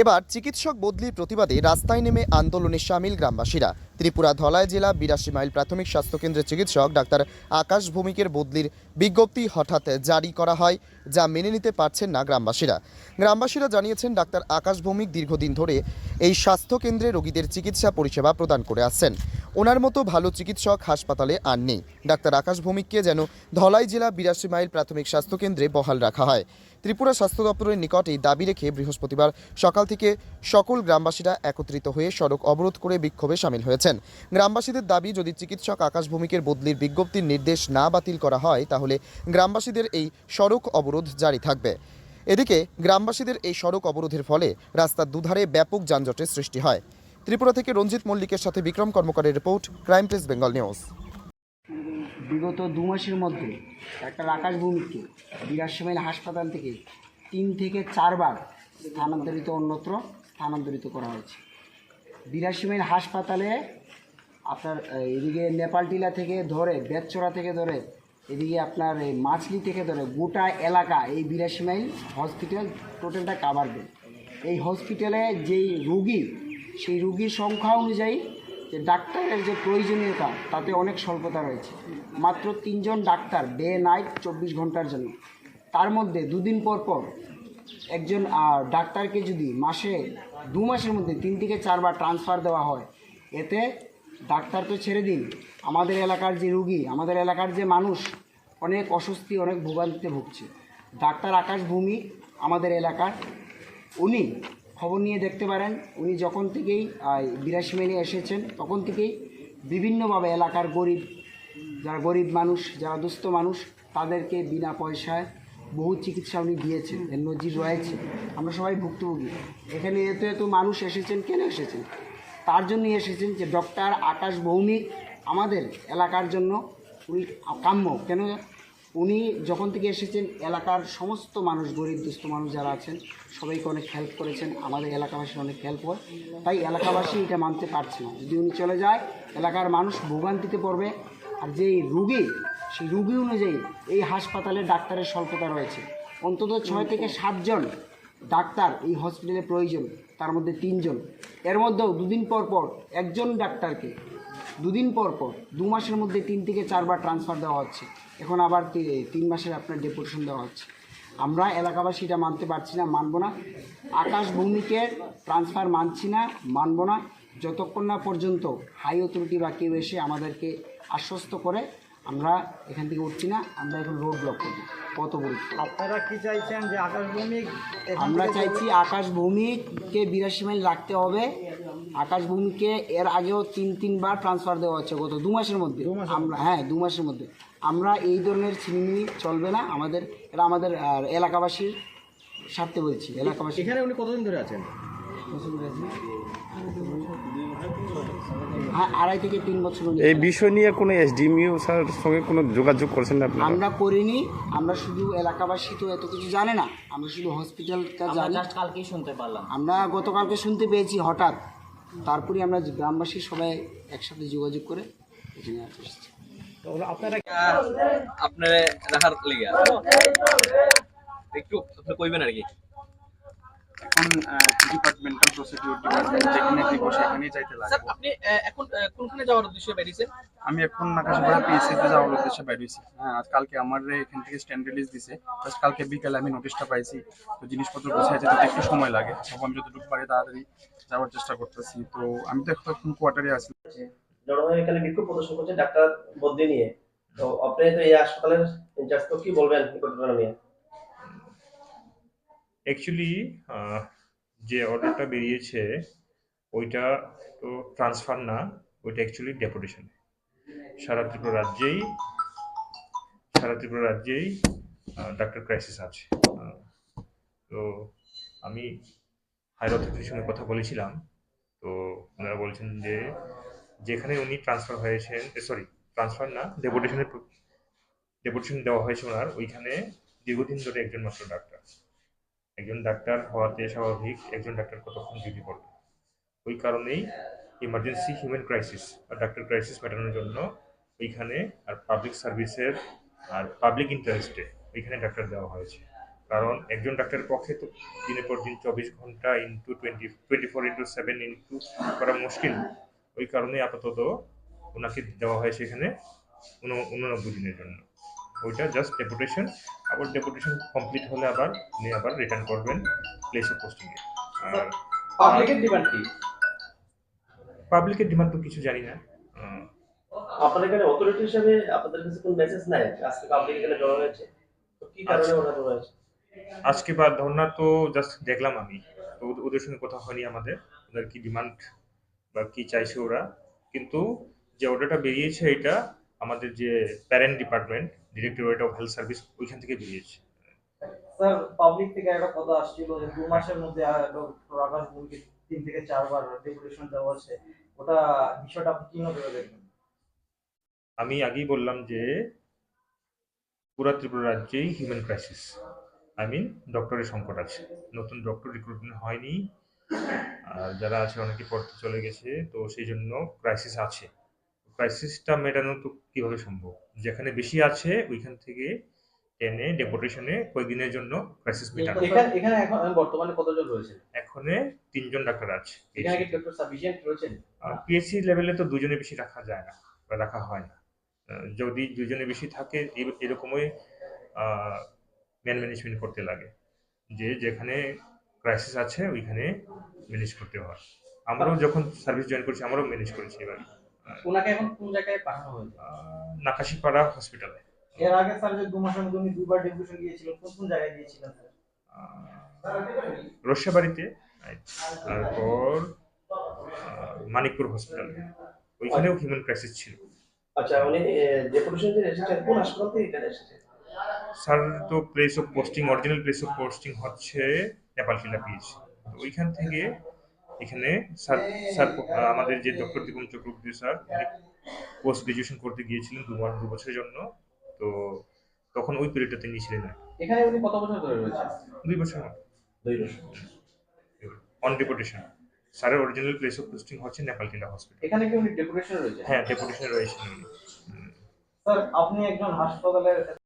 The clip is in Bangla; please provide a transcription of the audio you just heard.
এবার চিকিৎসক বদলির প্রতিবাদে রাস্তায় নেমে আন্দোলনে সামিল গ্রামবাসীরা। ত্রিপুরা ধলাই জেলা বিরাশি মাইল প্রাথমিক স্বাস্থ্যকেন্দ্রের চিকিৎসক ডাক্তার আকাশ ভৌমিকের বদলির বিজ্ঞপ্তি হঠাৎ জারি করা হয়, যা মেনে নিতে পারছেন না গ্রামবাসীরা। গ্রামবাসীরা জানিয়েছেন, ডাক্তার আকাশ ভৌমিক দীর্ঘদিন ধরে এই স্বাস্থ্যকেন্দ্রে রোগীদের চিকিৎসা পরিষেবা প্রদান করে আসছেন। ওনার মতো ভালো চিকিৎসক হাসপাতালে আর নেই। ডাক্তার আকাশ ভৌমিককে যেন ধলাই জেলা বিরাশি মাইল প্রাথমিক স্বাস্থ্যকেন্দ্রে বহাল রাখা হয়। ত্রিপুরা স্বাস্থ্য দপ্তরের নিকট দাবি রেখে বৃহস্পতিবার সকাল থেকে সকল গ্রামবাসীরা একত্রিত হয়ে সড়ক অবরোধ করে বিক্ষোভে সামিল হয়েছেন। গ্রামবাসীদের দাবি, যদি চিকিৎসক আকাশ ভৌমিকের বদলির বিজ্ঞপ্তির নির্দেশ না বাতিল করা হয়, তাহলে গ্রামবাসীদের এই সড়ক অবরোধ জারি থাকবে। এদিকে, গ্রামবাসীদের এই সড়ক অবরোধের ফলে রাস্তার দুধারে ব্যাপক যানজটের সৃষ্টি হয়। ত্রিপুরা থেকে রঞ্জিত মল্লিকের সাথে Bikram কর্মকারের report, crime press Bengal news. বিগত দু মাসের মধ্যে একটা আকাশ ভূমিকে বিরাশি মাইল হাসপাতাল থেকে তিন থেকে চারবার স্থানান্তরিত অন্যত্র স্থানান্তরিত করা হয়েছে। বিরাশি মাইল হাসপাতালে আপনার এদিকে নেপাল টিলা থেকে ধরে বেতচড়া থেকে ধরে, এদিকে আপনার এই মাছলি থেকে ধরে গোটা এলাকা এই বিরাশি মাইল হসপিটাল টোটালটা কাভার দেয় এই হসপিটালে যেই রুগী সেই রুগীর সংখ্যা অনুযায়ী যে ডাক্তারের যে প্রয়োজনীয়তা, তাতে অনেক স্বল্পতা রয়েছে। মাত্র তিনজন ডাক্তার ডে নাইট চব্বিশ ঘণ্টার জন্য। তার মধ্যে দুদিন পর পর একজন ডাক্তারকে যদি মাসে দু মাসের মধ্যে তিন থেকে চারবার ট্রান্সফার দেওয়া হয়, এতে ডাক্তার তো ছেড়ে দিন। আমাদের এলাকার যে রুগী, আমাদের এলাকার যে মানুষ, অনেক অস্বস্তি, অনেক ভোগান্তিতে ভুগছে। ডাক্তার আকাশ ভূমি আমাদের এলাকার। উনি খবর নিয়ে দেখতে পারেন। উনি যখন থেকেই বিরাশি মাইলে এসেছেন, তখন থেকেই বিভিন্নভাবে এলাকার গরিব, যারা গরিব মানুষ, যারা দুস্থ মানুষ, তাদেরকে বিনা পয়সায় বহু চিকিৎসা উনি দিয়েছেন, এর নজির রয়েছে। আমরা সবাই ভুক্তভোগী। এখানে এত এত মানুষ এসেছেন, কেন এসেছেন? তার জন্যই এসেছেন যে, ডক্টর আকাশ ভৌমিক আমাদের এলাকার জন্য উনি কাম্য। কেন উনি যখন থেকে এসেছেন, এলাকার সমস্ত মানুষ, গরিব, দুস্থ মানুষ যারা আছেন, সবাইকে অনেক হেল্প করেছেন। আমাদের এলাকাবাসীর অনেক হেল্প হয়। তাই এলাকাবাসী এটা মানতে পারছে না। যদি উনি চলে যায়, এলাকার মানুষ ভোগান্তিতে পড়বে। আর যেই রুগী, সেই রুগী অনুযায়ী এই হাসপাতালে ডাক্তারের স্বল্পতা রয়েছে। অন্তত ছয় থেকে সাতজন ডাক্তার এই হসপিটালে প্রয়োজন, তার মধ্যে তিনজন। এর মধ্যেও দুদিন পর পর একজন ডাক্তারকে, দুদিন পর পর, দু মাসের মধ্যে তিন থেকে চারবার ট্রান্সফার দেওয়া হচ্ছে। এখন আবার তিন মাসের আপনার ডেপুটেশন দেওয়া হচ্ছে। আমরা এলাকাবাসী এটা মানতে পারছি না মানব না। আকাশ ভৌমিকের ট্রান্সফার মানছি না মানব না। যতক্ষণ না পর্যন্ত হাই অথরিটি বা কেউ এসে আমাদেরকে আশ্বস্ত করে আমরা এখান থেকে উঠছি না আমরা এখন রোড ব্লক করব কত বলি আপনারা কি চাইছেন যে আকাশ ভৌমিক আমরা চাইছি আকাশ ভৌমিককে বিরাশি মাইল রাখতে হবে। আকাশ ভৌমিককে এর আগেও তিন তিনবার ট্রান্সফার দেওয়া হচ্ছে গত দু মাসের মধ্যে। আমরা হ্যাঁ দু মাসের মধ্যে। আমরা এই ধরনের ছিনিমিনি চলবে না। আমাদের এটা আমাদের এলাকাবাসীর স্বার্থে বলছি এলাকাবাসী। এখানে উনি কতদিন ধরে আছেন? হ্যাঁ আড়াই থেকে তিন বছর এই বিষয় নিয়ে কোনো এসডিএমইউ স্যার সঙ্গে কোনো যোগাযোগ করছেন না আমরা করিনি আমরা শুধু এলাকাবাসী তো এত কিছু জানে না। আমরা শুধু হসপিটালটা জানি। কালকেই শুনতে পারলাম। আমরা গতকালকে শুনতে পেয়েছি হঠাৎ। তারপরে আমরা গ্রামবাসী সবাই একসাথে যোগাযোগ করে এখানে এসেছি আপনারা রাখার লিগা। একটু আপনি কইবেন আর কি। এখন ডিপার্টমেন্টাল প্রসিডিউর ডিপার্টমেন্ট যেখানে দিব সেখানেই যাইতে স্যার আপনি এখন কোনখানে যাওয়ার উদ্দেশ্যে বেরিয়েছেন? আমি এখন পিএসসিতে যাওয়ার উদ্দেশ্যে বেরিয়েছি। হ্যাঁ আজ কালকে আমার এখান থেকে স্ট্যান্ড রিলিজ দিছে। জাস্ট কালকে বিকেলে আমি নোটিশটা পাইছি। তো জিনিসপত্র গোছাই যেতে একটু সময় লাগে। তখন আমি যতটুকু পারি তাড়াতাড়ি যাওয়ার চেষ্টা করতেছি। তো আমি তো এখন কোয়ার্টারে আছি। জনগণ এখানে বিক্ষোভ প্রদর্শন করছে ডাক্তার বদলি নিয়ে। তো আপনি তো এই হাসপাতালের ইনচার্জ কি বলবেন এই ঘটনা নিয়ে? অ্যাকচুয়ালি যে অর্ডারটা বেরিয়েছে, ওইটা তো ট্রান্সফার না, ওইটা অ্যাকচুয়ালি ডেপুটেশন সারা ত্রিপুরা রাজ্যেই, সারা ত্রিপুরা রাজ্যেই ডাক্তার ক্রাইসিস আছে। তো আমি হায়ার অথরিটির সঙ্গে কথা বলেছিলাম। তো ওনারা বলছেন যে যেখানে উনি ট্রান্সফার হয়েছেন সরি ট্রান্সফার না ডেপুটেশনের ডেপুটেশন দেওয়া হয়েছে ওনার ওইখানে দীর্ঘদিন ধরে একজন মাত্র ডাক্তার একজন ডাক্তার হওয়াতে স্বাভাবিক একজন ডাক্তার কতক্ষণ ডিউটি করবে। ওই কারণেই ইমার্জেন্সি হিউম্যান ক্রাইসিস বা ডাক্তার ক্রাইসিস মেটানোর জন্য ওইখানে আর পাবলিক সার্ভিসের আর পাবলিক ইন্টারেস্টে ওইখানে ডাক্তার দেওয়া হয়েছে। কারণ একজন ডাক্তারের পক্ষে তো দিনের পর দিন চব্বিশ ঘণ্টা into twenty twenty four into seven into করা মুশকিল। ওই কারণে আপাতত ওনাকে দেওয়া হয় সেখানে উন- উননব্বই দিনের জন্য। ওইটা জাস্ট ডেপুটেশন আবার ডেপুটেশন কমপ্লিট হলে আবার উনি আবার রিটার্ন করবেন প্লেস অফ পোস্টিংয়ে আর পাবলিকের ডিমান্ড কি? পাবলিকের ডিমান্ড তো কিছু জানি না। আহ, আপনার এখানে অথরিটি হিসেবে আপনাদের কাছে কোনো মেসেজ নাই? আজকে পাবলিক এখানে জমা হয়েছে। তো কি কারণে ওরা জমা হয়েছে? আজকে বা ধর্না তো জাস্ট দেখলাম আমি। তো ওদের- ওদের সঙ্গে কথা হয়নি আমাদের। ওদের কি ডিমান্ড বা কি চাইছে ওরা কিন্তু যে অর্ডারটা বেরিয়েছে এটা আমাদের যে parent department directorate of health service ওইখান থেকে বেরিয়েছে। স্যার পাবলিক থেকে একটা কথা আসছিল যে দু মাসের মধ্যে ডক্টর আকাশ তিন থেকে চারবার ডেপুটেশন দেওয়া হচ্ছে ওটা বিষয়টা আপনি কি নজরে দেখবেন আমি আগেই বললাম যে পুরা ত্রিপুরা রাজ্যেই হিউম্যান ক্রাইসিস আই মিন ডক্টরের সংকট আছে। নতুন ডক্টর রিক্রুটমেন্ট হয়নি আর যারা আছে অনেকে পড়তে চলে গেছে তো সেই জন্য ক্রাইসিস আছে। ক্রাইসিসটা মেটানো তো কীভাবে সম্ভব? যেখানে বেশি আছে ওইখান থেকে টেনে ডেপুটেশনে কয়েকদিনের জন্য ক্রাইসিস মেটানো। এখানে এখানে এখন বর্তমানে কতজন রয়েছে? এখনে তিনজন ডাক্তার আছে। এখানে কি ডক্টর সাফিসিয়েন্ট রয়েছেন? পিএসসি লেভেলে তো দুজনের বেশি রাখা যায় না বা রাখা হয় না। যদি দুজনের বেশি থাকে এরকমই ম্যান ম্যানেজমেন্ট করতে লাগে। যে যেখানে ক্রাইসিস আছে ওইখানে ম্যানেজ করতে হয়। আমরাও যখন সার্ভিস জয়েন করেছি আমরাও ম্যানেজ করেছি এবার। ওনাকে এখন কোন জায়গায় পাঠানো হয়েছে? নাকাশিপাড়া হসপিটালে এর আগে স্যার যে দু মাসের মধ্যে উনি দুবার ডেপুটেশন গিয়েছিলেন কোন কোন জায়গায় গিয়েছিলেন স্যার রসিয়াবাড়িতে। তারপর মানিকপুর হসপিটালে ওইখানেও হিউম্যান ক্রাইসিস ছিল। আচ্ছা উনি ডেপুটেশন যে এসেছেন কোন হাসপাতাল থেকে এখানে এসেছেন? স্যার তো place of posting original place of posting হচ্ছে নেপালখিলা পিএইচি তো ওইখান থেকে এখানে স্যার স্যার আমাদের যে doctor Dipam Chakraborty sir post graduation করতে গিয়েছিলেন দু মাস দু বছরের জন্য। তো তখন ওই পিরিয়ডটাতে নিয়েছিলেন আর কি। এখানে উনি কত বছর ধরে রয়েছেন? দুই বছর দুই বছর। অন ডেপুটেশন স্যারের অরিজিনাল প্লেস অফ পোস্টিং হচ্ছে নেপালখিলা হসপিটাল এখানে কি উনি ডেপুটেশন রয়েছে হ্যাঁ ডেপুটেশনে রয়েছেন উনি। স্যার আপনি একজন হাসপাতালের